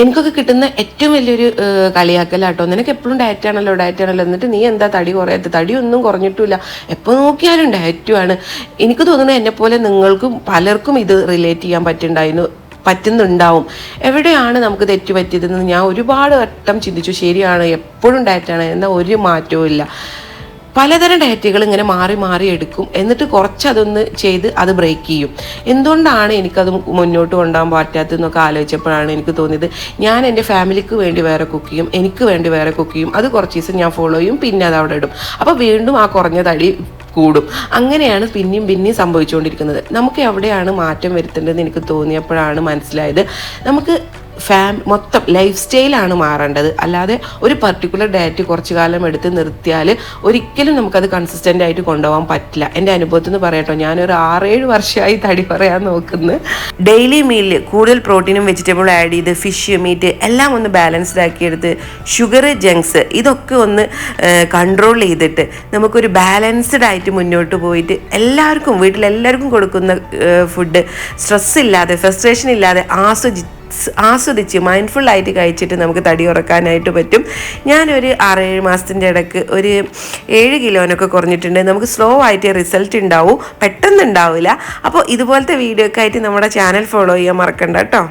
എനിക്കൊക്കെ കിട്ടുന്ന ഏറ്റവും വലിയൊരു കളിയാക്കലാട്ടോ. നിനക്ക് എപ്പോഴും ഡയറ്റ് ആണല്ലോ ഡയറ്റ് ആണല്ലോ. എന്നിട്ട് നീ എന്താ തടി കുറയാത്ത? തടി ഒന്നും കുറഞ്ഞിട്ടില്ല എപ്പോൾ നോക്കിയാലും ഡയറ്റുമാണ് എനിക്ക് തോന്നുന്നത് എന്നെ പോലെ നിങ്ങൾക്കും പലർക്കും ഇത് റിലേറ്റ് ചെയ്യാൻ പറ്റുന്നുണ്ടായിരുന്നു പറ്റുന്നുണ്ടാവും. എവിടെയാണ് നമുക്ക് തെറ്റുപറ്റിയതെന്ന് ഞാൻ ഒരുപാട് വട്ടം ചിന്തിച്ചു. ശരിയാണ് എപ്പോഴും ഡയറ്റാണ് എന്നാൽ ഒരു മാറ്റവും ഇല്ല പലതരം ഡയറ്റുകൾ ഇങ്ങനെ മാറി മാറി എടുക്കും. എന്നിട്ട് കുറച്ച് അതൊന്ന് ചെയ്ത് അത് ബ്രേക്ക് ചെയ്യും. എന്തുകൊണ്ടാണ് എനിക്കത് മുന്നോട്ട് കൊണ്ടുപോകാൻ പറ്റാത്തതെന്നൊക്കെ ആലോചിച്ചപ്പോഴാണ് എനിക്ക് തോന്നിയത്. ഞാൻ എന്റെ ഫാമിലിക്ക് വേണ്ടി വേറെ കുക്ക് ചെയ്യും എനിക്ക് വേണ്ടി വേറെ കുക്ക് ചെയ്യും. അത് കുറച്ച് ദിവസം ഞാൻ ഫോളോ ചെയ്യും പിന്നെ അത് അവിടെ ഇടും. അപ്പോൾ വീണ്ടും ആ കുറഞ്ഞ തടി കൂടും. അങ്ങനെയാണ് പിന്നെയും പിന്നെയും സംഭവിച്ചുകൊണ്ടിരിക്കുന്നത്. നമുക്ക് എവിടെയാണ് മാറ്റം വരുത്തേണ്ടതെന്ന് എനിക്ക് തോന്നിയപ്പോഴാണ് മനസ്സിലായത്. നമുക്ക് ഫാം മൊത്തം ലൈഫ് സ്റ്റൈലാണ് മാറേണ്ടത്. അല്ലാതെ ഒരു പർട്ടിക്കുലർ ഡയറ്റ് കുറച്ച് കാലം എടുത്ത് നിർത്തിയാൽ ഒരിക്കലും നമുക്കത് കൺസിസ്റ്റന്റ് ആയിട്ട് കൊണ്ടുപോകാൻ പറ്റില്ല. എന്റെ അനുഭവത്തിൽ നിന്ന് പറയട്ടോ ഞാനൊരു ആറേഴ് വർഷമായി തടി പറയാൻ നോക്കുന്നു. ഡെയിലി മീലിൽ കൂടുതൽ പ്രോട്ടീനും വെജിറ്റബിൾ ആഡ് ചെയ്ത് ഫിഷ് മീറ്റ് എല്ലാം ഒന്ന് ബാലൻസ്ഡ് ആക്കിയെടുത്ത് ഷുഗർ ജങ്ക്സ് ഇതൊക്കെ ഒന്ന് കൺട്രോൾ ചെയ്തിട്ട് നമുക്കൊരു ബാലൻസ്ഡ് ആയിട്ട് മുന്നോട്ട് പോയിട്ട് എല്ലാവർക്കും വീട്ടിലെല്ലാവർക്കും കൊടുക്കുന്ന ഫുഡ് സ്ട്രെസ് ഇല്ലാതെ ഫ്രസ്ട്രേഷൻ ഇല്ലാതെ ആസ്വദി ആസ്വദിച്ച് മൈൻഡ്ഫുൾ ആയിട്ട് കഴിച്ചിട്ട് നമുക്ക് തടി ഉറക്കാനായിട്ട് പറ്റും. ഞാനൊരു ആറേഴ് മാസത്തിന്റെ ഇടയ്ക്ക് ഒരു ഏഴ് കിലോനൊക്കെ കുറഞ്ഞിട്ടുണ്ട്. നമുക്ക് സ്ലോ ആയിട്ട് റിസൾട്ട് ഉണ്ടാവും. പെട്ടെന്ന് ഉണ്ടാവില്ല അപ്പോൾ ഇതുപോലത്തെ വീഡിയോ ഒക്കെ ആയിട്ട് നമ്മുടെ ചാനൽ ഫോളോ ചെയ്യാൻ മറക്കണ്ട കേട്ടോ.